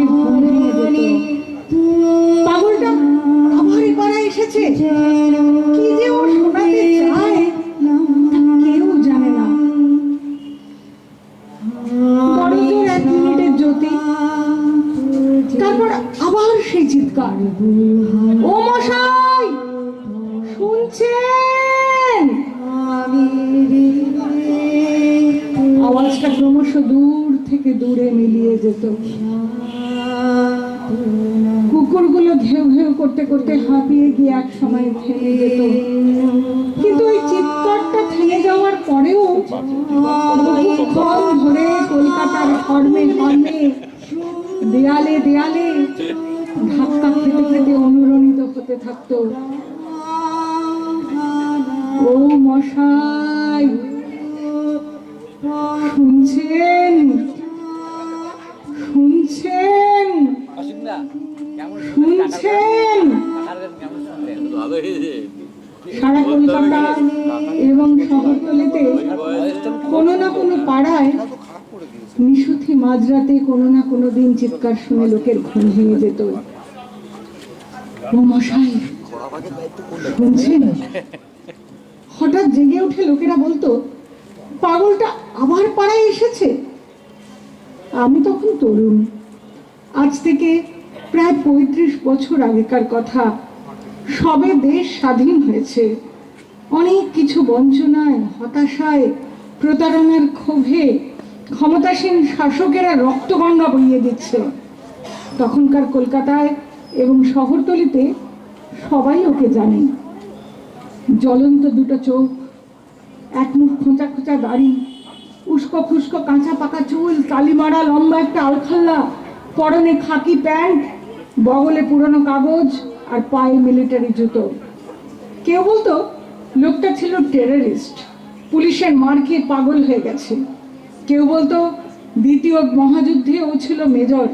চিৎকার শুনে ঘুম ভেঙে যেত পাগলটা আবার এপাড়া এসেছে। কি যে ও শোনাতে চায় কেউ জানে না। বড় এক মিনিটের জ্যোতি। তারপর আবার সেই চিৎকার। ও মশাই শুনছেন? আওয়াজটা ক্রমশ দূর। থেকে দূরে মিলিয়ে যেত। কুকুরগুলো ঘেউ ঘেউ করতে করতে হাঁপিয়ে গিয়ে এক সময় থেমে যেত। কিন্তু ওই চিৎকারটা থেমে যাওয়ার পরেও ধরে কলকাতার হর্মে হর্মে দেয়ালে দেয়ালে ধাক্কা খেতে খেতে অনুরণিত হতে থাকতো। ও মশাই, শুনছেন? শুনছেন? সারা কলকাতা এবং শহরতলিতে কোনো না কোনো পাড়ায় নিশুথি মাঝরাতে কোনো না কোনো দিন চিৎকার শুনে লোকের ঘুম ভেঙে যেত। ও মশাই, শুনছেন? হঠাৎ জেগে উঠে লোকেরা বলতো, পাগলটা আবার পাড়ায় এসেছে? আমি তখন তরুণ। আজ থেকে প্রায় পঁয়ত্রিশ বছর আগেকার কথা। সবে দেশ স্বাধীন হয়েছে। অনেক কিছু বঞ্চনায়, হতাশায়, প্রতারণার ক্ষোভে ক্ষমতাসীন শাসকেরা রক্তগঙ্গা বইয়ে দিচ্ছে। তখনকার কলকাতায় এবং শহরতলিতে সবাই ওকে জানে। জ্বলন্ত দুটো চোখ, এক মুখ খোঁচা খোঁচা দাড়ি, উস্কো ফুস্কো কাঁচা পাকা চুল কালিমারা লম্বা একটা আলখাল্লা, পরনে খাকি প্যান্ট বগলে পুরনো কাগজ আর পায়ে মিলিটারি জুতো। কেউ বলতো, লোকটা ছিল টেররিস্ট পুলিশের মার খেয়ে পাগল হয়ে গেছে। কেউ বলতো, দ্বিতীয় মহাযুদ্ধে ও ছিল মেজর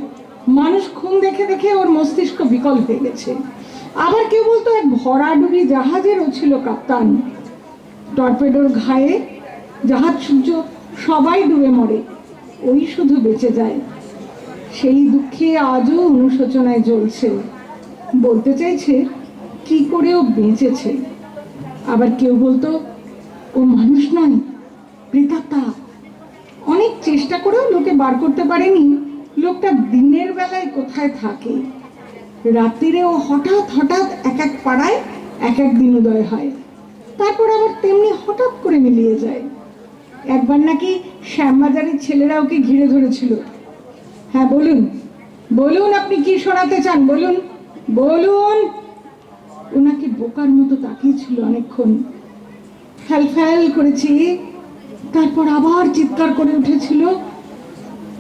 মানুষ খুন দেখে দেখে ওর মস্তিষ্ক বিকল হয়ে গেছে। আবার কেউ বলতো, এক ভরাডুবি জাহাজের ও ছিল কাপ্তান। টর্পেডোর ঘায়ে জাহাজ সূর্য সবাই ডুবে মরে, ওই শুধু বেঁচে যায়। সেই দুঃখে আজও অনুশোচনায় জ্বলছে। বলতে চাইছে, কি করে ও বেঁচেছে। আবার কেউ বলতো, ও মানুষ নয় প্রেতাত্মা অনেক চেষ্টা করেও লোকে বার করতে পারেনি, লোকটা দিনের বেলায় কোথায় থাকে। রাত্রিরে ও হঠাৎ হঠাৎ এক এক পাড়ায় এক এক দিন উদয় হয়। তারপর আবার তেমনি হঠাৎ করে মিলিয়ে যায়। একবার নাকি শ্যামবাজারের ছেলেরা ওকে ঘিরে ধরেছিল। হ্যাঁ বলুন। বলুন আপনি কি শোনাতে চান? বলুন। বলুন। ওনাকে বোকার মতো তাকিয়েছিল অনেকক্ষণ। ফ্যাল ফ্যাল করেছি। তারপর আবার চিৎকার করে উঠেছিল।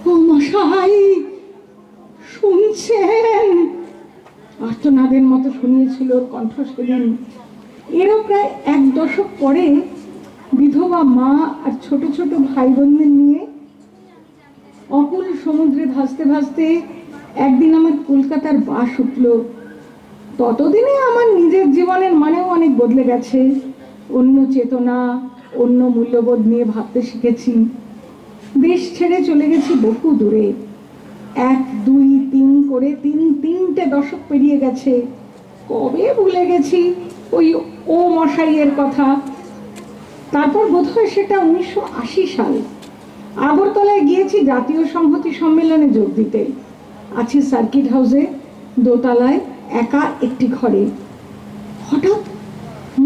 ও মশাই, শুনছেন? আর্তনাদের মতো শুনিয়েছিল কণ্ঠ সেদিন এরও প্রায় এক দশক পরে বিধবা মা আর ছোট ছোট ভাই বোনদের নিয়ে অকুল সমুদ্রে ভাসতে ভাসতে একদিন আমার কলকাতার বাস উঠল। ততদিনে আমার নিজের জীবনের মানেও অনেক বদলে গেছে। অন্য চেতনা, অন্য মূল্যবোধ নিয়ে ভাবতে শিখেছি। দেশ ছেড়ে চলে গেছি বহু দূরে। এক, দুই, তিন করে তিন, তিনটে দশক পেরিয়ে গেছে। কবে ভুলে গেছি ওই ও মশাইয়ের কথা? তারপর বোধহয় সেটা উনিশশো আশি সাল। আগরতলায় গিয়েছি জাতীয় সংহতি সম্মেলনে যোগ দিতে। আছি সার্কিট হাউসে, দোতলায়, একা একটি ঘরে। হঠাৎ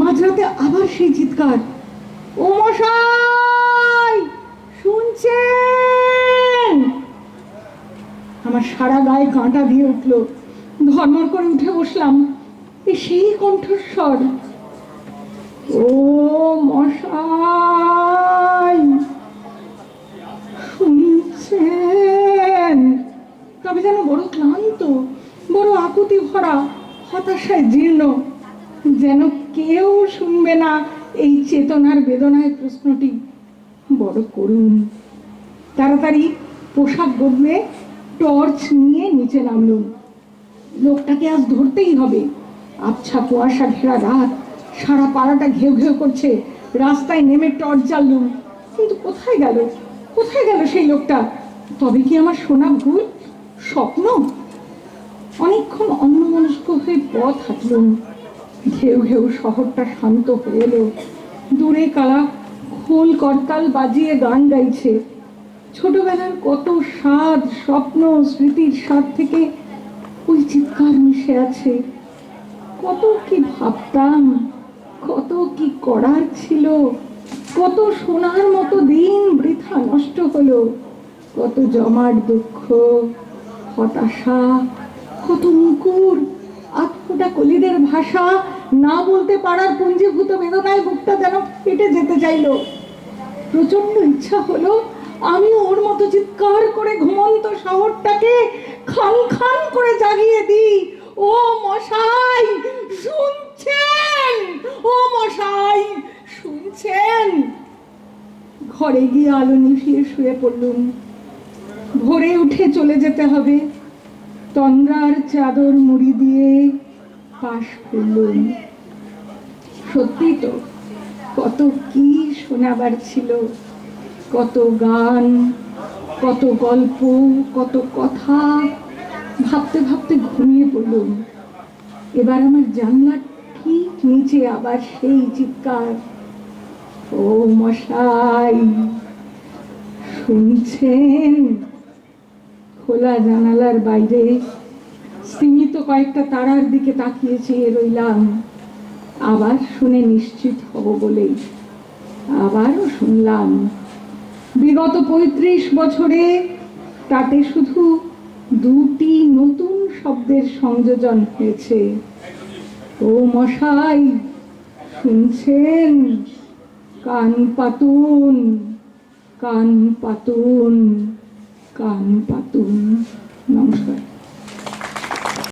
মাঝরাতে আবার সেই চিৎকার, ও মশাই, শুনছেন? আমার সারা গায়ে কাঁটা দিয়ে উঠল, ধর্মর করে উঠে বসলাম সেই কণ্ঠস্বর, ও মশাই তবে যেন বড় ক্লান্ত, বড় আকুতি ভরা, হতাশায় জীর্ণ। যেন কেউ শুনবে না এই চেতনার বেদনায় প্রশ্নটি। বড় করুন তাড়াতাড়ি পোশাক বদলে টর্চ নিয়ে নিচে নামলুম। লোকটাকে আজ ধরতেই হবে। আবছা কুয়াশা ঘেরা রাত, সারা পাড়াটা ঘেউ ঘেউ করছে। রাস্তায় নেমে টর্চ জ্বাললুম। কিন্তু কোথায় গেল? কোথায় গেল সেই লোকটা? তবে কি আমার শোনা ভুল? স্বপ্ন? অনেকক্ষণ অন্যমনস্ক হয়ে পথ হাঁটলুম। ঘেউ ঘেউ শহরটা শান্ত হয়ে এলো। দূরে কারা খোল করতাল বাজিয়ে গান গাইছে। ছোটবেলার কত স্বাদ, স্বপ্ন, স্মৃতির স্বাদ থেকে ওই চিৎকার মিশে আছে। কত কি ভাবতাম, কত কি করার ছিল, কত সোনার মতো দিন বৃথা নষ্ট হলো, কত জমাট দুঃখ হতাশা, কত মুকুর আতফোটা কলিদের ভাষা, না বলতে পারার পুঞ্জীভূত বেদনায় বুকটা যেন কেটে যেতে চাইলো। প্রচণ্ড ইচ্ছা হলো আমি ওর মতো চিৎকার করে ঘুমন্ত শহরটাকে খান খান করে জাগিয়ে দিই। ও মশাই, শুনছেন? ও মশাই, শুনছেন? ঘরে গিয়ে আলো নিভিয়ে শুয়ে পড়লুম। ভোরে উঠে চলে যেতে হবে। তন্দ্রার চাদর মুড়ি দিয়ে পাশ করলুম। সত্যি তো, কত কি শোনাবার ছিল। কত গান, কত গল্প, কত কথা ভাবতে ভাবতে ঘুমিয়ে পড়লুম। এবার আমার জানলার ঠিক নিচে আবার সেই চিৎকার, ও মশাই, শুনছেন? খোলা জানালার বাইরে সীমিত কয়েকটা তারার দিকে তাকিয়ে চেয়ে রইলাম আবার শুনে নিশ্চিত হব বলেই। আবারও শুনলাম, বিগত পঁয়ত্রিশ বছরে তাতে শুধু দুটি নতুন শব্দের সংযোজন হয়েছে। ও মশাই, শুনছেন? কান পাতুন কান পাতুন। কান পাতুন নমস্কার